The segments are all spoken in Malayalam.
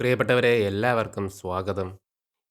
പ്രിയപ്പെട്ടവരെ എല്ലാവർക്കും സ്വാഗതം.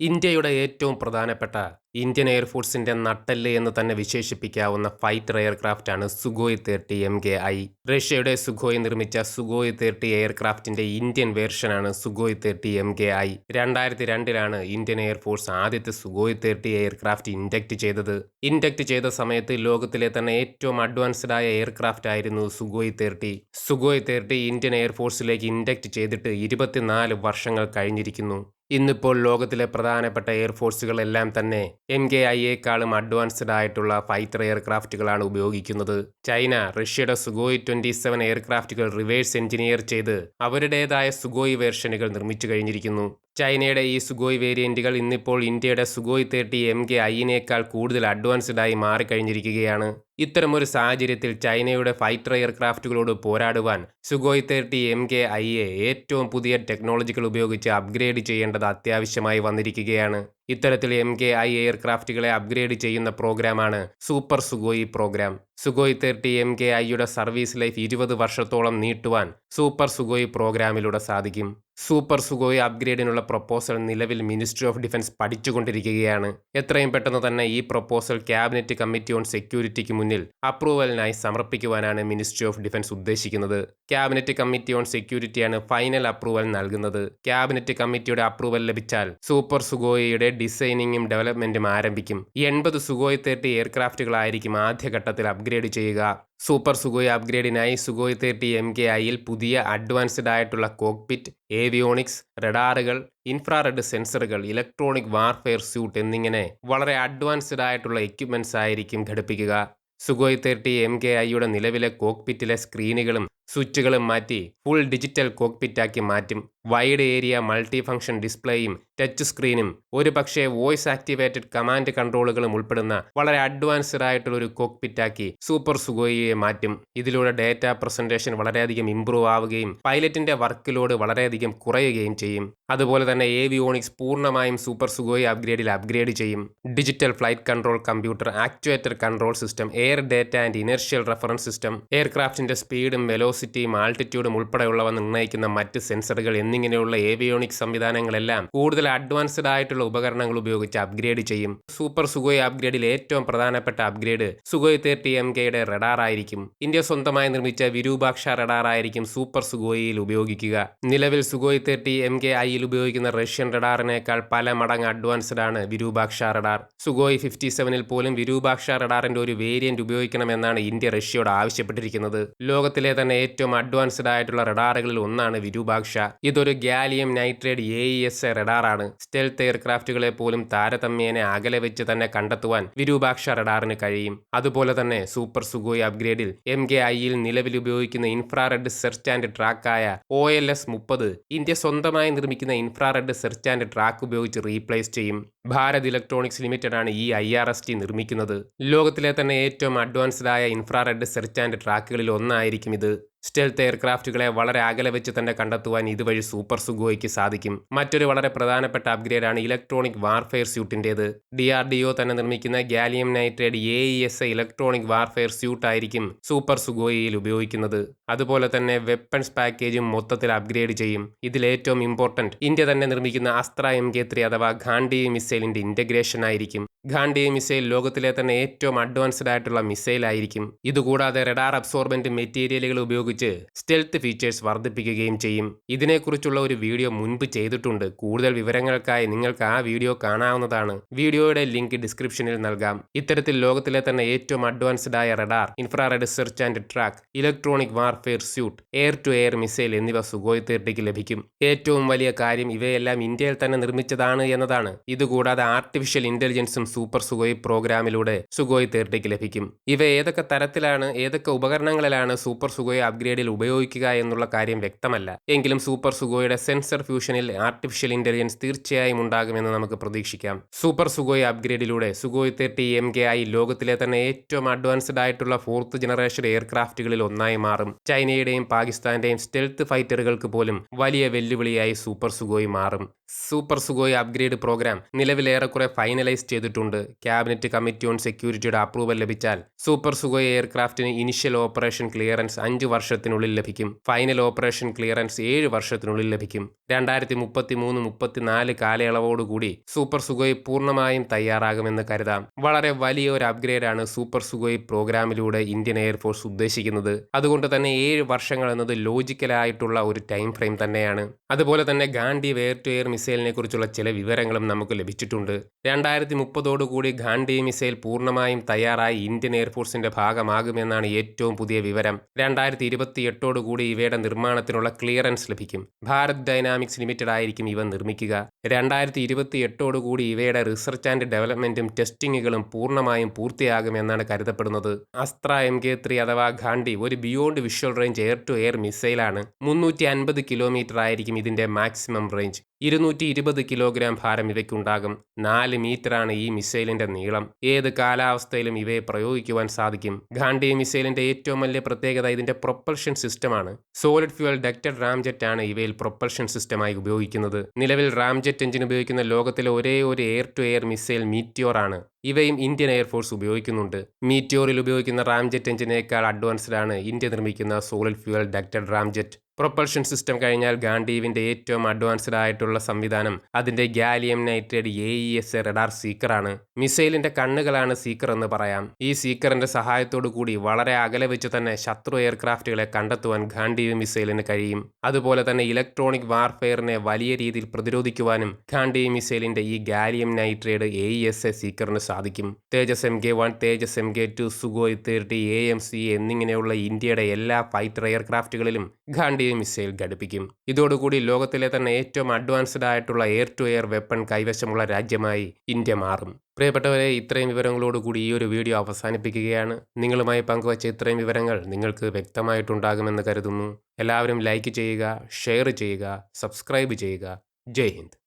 ഇന്ത്യയുടെ ഏറ്റവും പ്രധാനപ്പെട്ട ഇന്ത്യൻ എയർഫോഴ്സിന്റെ നട്ടൽ എന്ന് തന്നെ വിശേഷിപ്പിക്കാവുന്ന ഫൈറ്റർ എയർക്രാഫ്റ്റ് ആണ് Sukhoi thirty M K I. റഷ്യയുടെ സുഗോയ് നിർമ്മിച്ച സുഗോയ് തേർട്ടി എയർക്രാഫ്റ്റിന്റെ Indian വേർഷനാണ് Sukhoi thirty M K I. രണ്ടായിരത്തി രണ്ടിലാണ് ഇന്ത്യൻ എയർഫോഴ്സ് ആദ്യത്തെ സുഗോയ് തേർട്ടി എയർക്രാഫ്റ്റ് ഇൻഡക്ട് ചെയ്തത്. ഇൻഡക്ട് ചെയ്ത സമയത്ത് ലോകത്തിലെ തന്നെ ഏറ്റവും അഡ്വാൻസ്ഡ് ആയ എയർക്രാഫ്റ്റ് ആയിരുന്നു Sukhoi thirty. Sukhoi thirty Indian എയർഫോഴ്സിലേക്ക് induct ചെയ്തിട്ട് ഇരുപത്തിനാല് വർഷങ്ങൾ കഴിഞ്ഞിരിക്കുന്നു. ഇന്നിപ്പോൾ ലോകത്തിലെ പ്രധാനപ്പെട്ട എയർഫോഴ്സുകളെല്ലാം തന്നെ എം കെ ഐയേക്കാളും അഡ്വാൻസ്ഡ് ആയിട്ടുള്ള ഫൈറ്റർ എയർക്രാഫ്റ്റുകളാണ് ഉപയോഗിക്കുന്നത്. ചൈന റഷ്യയുടെ സുഗോയ് ട്വന്റി സെവൻ എയർക്രാഫ്റ്റുകൾ റിവേഴ്സ് എഞ്ചിനീയർ ചെയ്ത് അവരുടേതായ സുഗോയ് വേർഷനുകൾ നിർമ്മിച്ചു കഴിഞ്ഞിരിക്കുന്നു. ചൈനയുടെ ഈ സുഗോയ് വേരിയന്റുകൾ ഇന്നിപ്പോൾ ഇന്ത്യയുടെ സുഗോയ് തേർട്ടി എം കെ ഐയിനേക്കാൾ കൂടുതൽ അഡ്വാൻസ്ഡ് ആയി മാറിക്കഴിഞ്ഞിരിക്കുകയാണ്. ഇത്തരമൊരു സാഹചര്യത്തിൽ ചൈനയുടെ ഫൈറ്റർ എയർക്രാഫ്റ്റുകളോട് പോരാടുവാൻ സുഗോയ് തേർട്ടി എം കെ ഐയെ ഏറ്റവും പുതിയ ടെക്നോളജികൾ ഉപയോഗിച്ച് അപ്ഗ്രേഡ് ചെയ്യേണ്ടത് അത്യാവശ്യമായി വന്നിരിക്കുകയാണ്. ഇത്തരത്തിൽ എം കെ ഐ എയർക്രാഫ്റ്റുകളെ അപ്ഗ്രേഡ് ചെയ്യുന്ന പ്രോഗ്രാമാണ് super Sukhoi programme Sukhoi thirty M K ഐയുടെ സർവീസ് ലൈഫ് ഇരുപത് വർഷത്തോളം നീട്ടുവാൻ സൂപ്പർ സുഗോയി പ്രോഗ്രാമിലൂടെ സാധിക്കും. സൂപ്പർ സുഗോയി അപ്ഗ്രേഡിനുള്ള പ്രപ്പോസൽ നിലവിൽ മിനിസ്ട്രി ഓഫ് ഡിഫൻസ് പഠിച്ചുകൊണ്ടിരിക്കുകയാണ്. എത്രയും പെട്ടെന്ന് തന്നെ ഈ പ്രപ്പോസൽ ക്യാബിനറ്റ് കമ്മിറ്റി ഓൺ സെക്യൂരിറ്റിക്ക് മുന്നിൽ അപ്രൂവലിനായി സമർപ്പിക്കുവാനാണ് മിനിസ്ട്രി ഓഫ് ഡിഫൻസ് ഉദ്ദേശിക്കുന്നത്. ക്യാബിനറ്റ് കമ്മിറ്റി ഓൺ സെക്യൂരിറ്റിയാണ് ഫൈനൽ അപ്രൂവൽ നൽകുന്നത്. ക്യാബിനറ്റ് കമ്മിറ്റിയുടെ അപ്രൂവൽ ലഭിച്ചാൽ സൂപ്പർ സുഗോയിയുടെ ഡിസൈനിങ്ങും ഡെവലപ്മെന്റും ആരംഭിക്കും. ഈ എൺപത് സുഗോയ് തേർട്ടി എയർക്രാഫ്റ്റുകളായിരിക്കും ആദ്യഘട്ടത്തിൽ അപ്ഗ്രേഡ് ചെയ്യുക. സൂപ്പർ സുഗോയ് അപ്ഗ്രേഡിനായി സുഗോയ് തേർട്ടി എം കെ ഐയിൽ പുതിയ അഡ്വാൻസ്ഡ് ആയിട്ടുള്ള കോക്പിറ്റ് ഏവിയോണിക്സ് റഡാറുകൾ ഇൻഫ്രാറെഡ് സെൻസറുകൾ ഇലക്ട്രോണിക് വാർഫെയർ സ്യൂട്ട് എന്നിങ്ങനെ വളരെ അഡ്വാൻസ്ഡ് ആയിട്ടുള്ള എക്യുപ്മെന്റ്സ് ആയിരിക്കും ഘടിപ്പിക്കുക. സുഗോയ് തേർട്ടി എം കെ ഐയുടെ നിലവിലെ കോക്പിറ്റിലെ സ്ക്രീനുകളും സ്വിച്ചുകളും മാറ്റി ഫുൾ ഡിജിറ്റൽ കോക്പിറ്റാക്കി മാറ്റും. വൈഡ് ഏരിയ മൾട്ടി ഫംഗ്ഷൻ ഡിസ്പ്ലേയും ടച്ച് സ്ക്രീനും ഒരു പക്ഷേ വോയിസ് ആക്ടിവേറ്റഡ് കമാൻഡ് കൺട്രോളുകളും ഉൾപ്പെടുന്ന വളരെ അഡ്വാൻസ്ഡ് ആയിട്ടുള്ള ഒരു കോക്പിറ്റാക്കി സൂപ്പർ സുഗോയിയെ മാറ്റും. ഇതിലൂടെ ഡേറ്റ പ്രസന്റേഷൻ വളരെയധികം ഇംപ്രൂവ് ആവുകയും പൈലറ്റിന്റെ വർക്ക് ലോഡ് വളരെയധികം കുറയുകയും ചെയ്യും. അതുപോലെ തന്നെ ഏവിയോണിക്സ് പൂർണമായും സൂപ്പർ സുഗോയി അപ്ഗ്രേഡിൽ അപ്ഗ്രേഡ് ചെയ്യും. Digital flight control computer actuator control system air data and inertial reference system എയർക്രാഫ്റ്റിന്റെ സ്പീഡും വെലോസിറ്റിയും ആൾട്ടിറ്റ്യൂഡും ഉൾപ്പെടെയുള്ളവ നിർണയിക്കുന്ന മറ്റ് സെൻസറുകൾ എന്നിങ്ങനെയുള്ള ഏവിയോണിക് സംവിധാനങ്ങളെല്ലാം കൂടുതൽ അഡ്വാൻസ്ഡ് ആയിട്ടുള്ള ഉപകരണങ്ങൾ ഉപയോഗിച്ച് അപ്ഗ്രേഡ് ചെയ്യും. സൂപ്പർ സുഗോയ് അപ്ഗ്രേഡിൽ ഏറ്റവും പ്രധാനപ്പെട്ട അപ്ഗ്രേഡ് സുഗോയ് തേർട്ടി എം കെയുടെ റഡാർ ആയിരിക്കും. ഇന്ത്യ സ്വന്തമായി നിർമ്മിച്ച വിരൂപാക്ഷ റഡാർ ആയിരിക്കും സൂപ്പർ സുഗോയിയിൽ ഉപയോഗിക്കുക. നിലവിൽ സുഗോയ് തേർട്ടി എം കെ ഐയിൽ ഉപയോഗിക്കുന്ന റഷ്യൻ റഡാറിനേക്കാൾ പല മടങ്ങ് അഡ്വാൻസ്ഡ് ആണ് വിരൂപാക്ഷ റഡാർ സുഗോയ് ഫിഫ്റ്റി സെവനിൽ പോലും വിരൂപാക്ഷ റഡാറിന്റെ ഒരു വേരിയന്റ് ഉപയോഗിക്കണമെന്നാണ് ഇന്ത്യ റഷ്യയോട് ആവശ്യപ്പെട്ടിരിക്കുന്നത്. ലോകത്തിലെ തന്നെ ഏറ്റവും അഡ്വാൻസ്ഡ് ആയിട്ടുള്ള റഡാറുകളിൽ ഒന്നാണ് വിരൂപാക്ഷ. ഇതൊരു gallium nitride A E S A റഡാറാണ് stealth എയർക്രാഫ്റ്റുകളെ പോലും താരതമ്യേന അകലെ വെച്ച് തന്നെ കണ്ടെത്തുവാൻ വിരൂപാക്ഷ റഡാറിന് കഴിയും. അതുപോലെ തന്നെ സൂപ്പർ സുഗോയ് അപ്ഗ്രേഡിൽ എം കെ ഐയിൽ നിലവിൽ ഉപയോഗിക്കുന്ന ഇൻഫ്രാറെഡ് സെർച്ച് ആൻഡ് ട്രാക്കായ ഒ എൽ എസ് മുപ്പത് ഇന്ത്യ സ്വന്തമായി നിർമ്മിക്കുന്ന ഇൻഫ്രാറെഡ് സെർച്ച് ആൻഡ് ട്രാക്ക് ഉപയോഗിച്ച് റീപ്ലേസ് ചെയ്യും. ഭാരത് ഇലക്ട്രോണിക്സ് ലിമിറ്റഡ് ആണ് ഈ ഐ ആർ എസ് ടി നിർമ്മിക്കുന്നത്. ലോകത്തിലെ തന്നെ ഏറ്റവും അഡ്വാൻസ്ഡ് ആയ ഇൻഫ്രാറെഡ് സെർച്ച് ആൻഡ് ട്രാക്കുകളിൽ ഒന്നായിരിക്കും ഇത്. സ്റ്റെൽത്ത് എയർക്രാഫ്റ്റുകളെ വളരെ അകലെ വെച്ച് തന്നെ കണ്ടെത്തുവാൻ ഇതുവഴി സൂപ്പർ സുഗോയ്ക്ക് സാധിക്കും. മറ്റൊരു വളരെ പ്രധാനപ്പെട്ട അപ്ഗ്രേഡാണ് ഇലക്ട്രോണിക് വാർഫെയർ സ്യൂട്ടിന്റേത് ഡി ആർ ഡി ഒ തന്നെ നിർമ്മിക്കുന്ന gallium nitride A E S A electronic warfare suite ആയിരിക്കും സൂപ്പർ സുഗോയിയിൽ ഉപയോഗിക്കുന്നത്. അതുപോലെ തന്നെ വെപ്പൺസ് പാക്കേജും മൊത്തത്തിൽ അപ്ഗ്രേഡ് ചെയ്യും. ഇതിലേറ്റവും ഇമ്പോർട്ടന്റ് ഇന്ത്യ തന്നെ നിർമ്മിക്കുന്ന അസ്ത്ര എം കെ ത്രീ അഥവാ ഖാണ്ടി മിസൈലിന്റെ ഇന്റഗ്രേഷൻ ആയിരിക്കും. ഖാണ്ടി മിസൈൽ ലോകത്തിലെ തന്നെ ഏറ്റവും അഡ്വാൻസ്ഡ് ആയിട്ടുള്ള മിസൈൽ ആയിരിക്കും ഇതുകൂടാതെ റഡാർ അബ്സോർബന്റ് മെറ്റീരിയലുകൾ ഉപയോഗിച്ച് സ്റ്റെൽത്ത് ഫീച്ചേഴ്സ് വർദ്ധിപ്പിക്കുകയും ചെയ്യും. ഇതിനെക്കുറിച്ചുള്ള ഒരു വീഡിയോ മുൻപ് ചെയ്തിട്ടുണ്ട്. കൂടുതൽ വിവരങ്ങൾക്കായി നിങ്ങൾക്ക് ആ വീഡിയോ കാണാവുന്നതാണ്. വീഡിയോയുടെ ലിങ്ക് ഡിസ്ക്രിപ്ഷനിൽ നൽകാം. ഇത്തരത്തിൽ ലോകത്തിലെ തന്നെ ഏറ്റവും അഡ്വാൻസ്ഡ് ആയ radar infrared search and track electronic warfare suite air to air missile എന്നിവ സുഗോയ് തേർട്ടിക്ക് ലഭിക്കും. ഏറ്റവും വലിയ കാര്യം ഇവയെല്ലാം ഇന്ത്യയിൽ തന്നെ നിർമ്മിച്ചതാണ് എന്നതാണ്. ഇതുകൂടാതെ ആർട്ടിഫിഷ്യൽ ഇന്റലിജൻസും സൂപ്പർ സുഗോയ് പ്രോഗ്രാമിലൂടെ സുഗോയ് തേർട്ടിക്ക് ലഭിക്കും. ഇവ ഏതൊക്കെ തരത്തിലാണ് ഏതൊക്കെ ഉപകരണങ്ങളിലാണ് സൂപ്പർ സുഗോയ് അപ്ഗ്രേഡിൽ ഉപയോഗിക്കുക എന്നുള്ള കാര്യം വ്യക്തമല്ല. എങ്കിലും സൂപ്പർ സുഗോയുടെ സെൻസർ ഫ്യൂഷനിൽ ആർട്ടിഫിഷ്യൽ ഇന്റലിജൻസ് തീർച്ചയായും ഉണ്ടാകുമെന്ന് നമുക്ക് പ്രതീക്ഷിക്കാം. സൂപ്പർ സുഗോയ് അപ്ഗ്രേഡിലൂടെ സുഗോയ് തേർട്ടി എം കെ ആയി ലോകത്തിലെ തന്നെ ഏറ്റവും അഡ്വാൻസ്ഡ് ആയിട്ടുള്ള ഫോർത്ത് ജനറേഷൻ എയർക്രാഫ്റ്റുകളിൽ ഒന്നായി മാറും. ചൈനയുടെയും പാകിസ്ഥാന്റെയും സ്റ്റെൽത്ത് ഫൈറ്ററുകൾക്ക് പോലും വലിയ വെല്ലുവിളിയായി സൂപ്പർ സുഗോയ് മാറും. സൂപ്പർ സുഗോയ് അപ്ഗ്രേഡ് പ്രോഗ്രാം നിലവിൽ ഏറെക്കുറെ ഫൈനലൈസ് ചെയ്തിട്ടുണ്ട് ക്യാബിനറ്റ് കമ്മിറ്റി ഓൺ സെക്യൂരിറ്റിയുടെ അപ്രൂവൽ ലഭിച്ചാൽ സൂപ്പർ സുഗോയ് എയർക്രാഫ്റ്റിന് ഇനിഷ്യൽ ഓപ്പറേഷൻ ക്ലിയറൻസ് അഞ്ച് വർഷത്തിനുള്ളിൽ ലഭിക്കും. ഫൈനൽ ഓപ്പറേഷൻ ക്ലിയറൻസ് ഏഴ് വർഷത്തിനുള്ളിൽ ലഭിക്കും. രണ്ടായിരത്തി മുപ്പത്തി മൂന്ന് മുപ്പത്തിനാല് കാലയളവോടുകൂടി സൂപ്പർ സുഗോയ് പൂർണമായും തയ്യാറാകുമെന്ന് കരുതാം. വളരെ വലിയ ഒരു അപ്ഗ്രേഡാണ് സൂപ്പർ സുഗോയ് പ്രോഗ്രാമിലൂടെ ഇന്ത്യൻ എയർഫോഴ്സ് ഉദ്ദേശിക്കുന്നത്. അതുകൊണ്ട് തന്നെ ഏഴ് വർഷങ്ങൾ എന്നത് ലോജിക്കലായിട്ടുള്ള ഒരു ടൈം ഫ്രെയിം തന്നെയാണ്. അതുപോലെ തന്നെ ഗാന്ധി വെയർ ടു എയർ മിസൈലിനെ കുറിച്ചുള്ള ചില വിവരങ്ങളും നമുക്ക് ലഭിച്ചിട്ടുണ്ട്. രണ്ടായിരത്തി മുപ്പതോടുകൂടി ഗാന്ധി മിസൈൽ പൂർണമായും തയ്യാറായി ഇന്ത്യൻ എയർഫോഴ്സിന്റെ ഭാഗമാകുമെന്നാണ് ഏറ്റവും പുതിയ വിവരം. രണ്ടായിരത്തി എട്ടോടുകൂടി ഇവയുടെ നിർമ്മാണത്തിനുള്ള ക്ലിയറൻസ് ലഭിക്കും. ഭാരത് ഡൈനാമിക്സ് ലിമിറ്റഡ് ആയിരിക്കും ഇവ നിർമ്മിക്കുക. രണ്ടായിരത്തി എട്ടോടുകൂടി ഇവയുടെ റിസർച്ച് ആൻഡ് ഡെവലപ്മെന്റും ടെസ്റ്റിങ്ങുകളും പൂർണമായും പൂർത്തിയാകുമെന്നാണ് കരുതപ്പെടുന്നത്. അസ്ത്ര എം കെ ത്രീ അഥവാ ഖാണ്ടി ഒരു beyond visual range air to air മിസൈലാണ്. മുന്നൂറ്റി അൻപത് കിലോമീറ്റർ ആയിരിക്കും ഇതിന്റെ മാക്സിമം റേഞ്ച്. ഇരുന്നൂറ്റി ഇരുപത് കിലോഗ്രാം ഭാരം ഇവയ്ക്കുണ്ടാകും. നാല് മീറ്ററാണ് ഈ മിസൈലിന്റെ നീളം. ഏത് കാലാവസ്ഥയിലും ഇവയെ പ്രയോഗിക്കുവാൻ സാധിക്കും. ഗാന്ധി മിസൈലിന്റെ ഏറ്റവും വലിയ പ്രത്യേകത ഇതിന്റെ പ്രൊപ്പൽഷൻ സിസ്റ്റമാണ്. സോളിഡ് ഫ്യൂവൽ ഡക്റ്റഡ് റാംജെറ്റ് ആണ് ഇവയിൽ പ്രൊപ്പൽഷൻ സിസ്റ്റമായി ഉപയോഗിക്കുന്നത്. നിലവിൽ റാംജെറ്റ് എഞ്ചിൻ ഉപയോഗിക്കുന്ന ലോകത്തിലെ ഒരേ ഒരു air to air missile Meteor ആണ്. ഇവയും ഇന്ത്യൻ എയർഫോഴ്സ് ഉപയോഗിക്കുന്നുണ്ട്. മീറ്റിയോറിൽ ഉപയോഗിക്കുന്ന റാംജെറ്റ് എഞ്ചിനേക്കാൾ അഡ്വാൻസ്ഡ് ആണ് ഇന്ത്യ നിർമ്മിക്കുന്ന solid fuel ducted ramjet. Propulsion system കഴിഞ്ഞാൽ ഗാന്ധീവിന്റെ ഏറ്റവും അഡ്വാൻസ്ഡ് ആയിട്ടുള്ള സംവിധാനം അതിന്റെ gallium nitride A E S A radar സീക്കറാണ് മിസൈലിന്റെ കണ്ണുകളാണ് സീക്കർ എന്ന് പറയാം. ഈ സീക്കറിന്റെ സഹായത്തോടു കൂടി വളരെ അകലെ വെച്ച് തന്നെ ശത്രു എയർക്രാഫ്റ്റുകളെ കണ്ടെത്തുവാൻ ഗാന്ധീവ് മിസൈലിന് കഴിയും. അതുപോലെ തന്നെ ഇലക്ട്രോണിക് വാർഫെയറിനെ വലിയ രീതിയിൽ പ്രതിരോധിക്കുവാനും ഗാന്ധീവ് മിസൈലിന്റെ ഈ gallium nitride A E S A സീക്കറിന് സാധിക്കും. Tejas M K one Tejas M K two Sukhoi thirty A M C എന്നിങ്ങനെയുള്ള ഇന്ത്യയുടെ എല്ലാ ഫൈറ്റർ എയർക്രാഫ്റ്റുകളിലും ഗാന്ധി മിസൈൽ ഘടിപ്പിക്കും. ഇതോടുകൂടി ലോകത്തിലെ തന്നെ ഏറ്റവും അഡ്വാൻസ്ഡ് ആയിട്ടുള്ള എയർ ടു എയർ വെപ്പൺ കൈവശമുള്ള രാജ്യമായി ഇന്ത്യ മാറും. പ്രിയപ്പെട്ടവരെ ഇത്രയും വിവരങ്ങളോടുകൂടി ഈ ഒരു വീഡിയോ അവസാനിപ്പിക്കുകയാണ്. നിങ്ങളുമായി പങ്കുവച്ച ഇത്രയും വിവരങ്ങൾ നിങ്ങൾക്ക് വ്യക്തമായിട്ടുണ്ടാകുമെന്ന് കരുതുന്നു. എല്ലാവരും ലൈക്ക് ചെയ്യുക ഷെയർ ചെയ്യുക സബ്സ്ക്രൈബ് ചെയ്യുക. ജയ് ഹിന്ദ്.